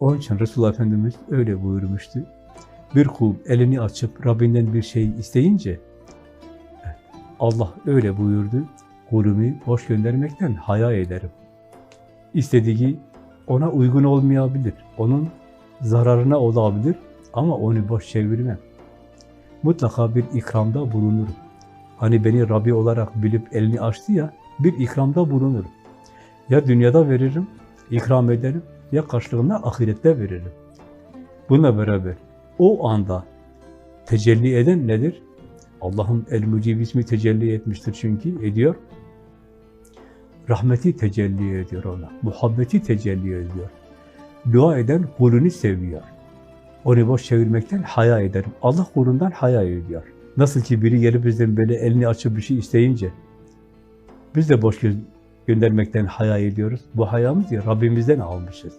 Onun için Resulullah Efendimiz öyle buyurmuştu. Bir kul elini açıp Rabbinden bir şey isteyince Allah öyle buyurdu. Kulumu boş göndermekten haya ederim. İstediği ona uygun olmayabilir. Onun zararına olabilir ama onu boş çevirmem. Mutlaka bir ikramda bulunurum. Hani beni Rabbi olarak bilip elini açtı ya, bir ikramda bulunurum. Ya dünyada veririm, ikram ederim, ya karşılığında ahirette veririm. Bununla beraber o anda tecelli eden nedir? Allah'ın El-Mucib ismi tecelli etmiştir çünkü, ediyor. Rahmeti tecelli ediyor ona, muhabbeti tecelli ediyor. Dua eden kulünü seviyor. Onu boş çevirmekten haya ederim. Allah kulundan haya ediyor. Nasıl ki biri gelip bizden böyle elini açıp bir şey isteyince, biz de boş gö- göndermekten haya ediyoruz. Bu hayamız ya Rabbimizden almışız.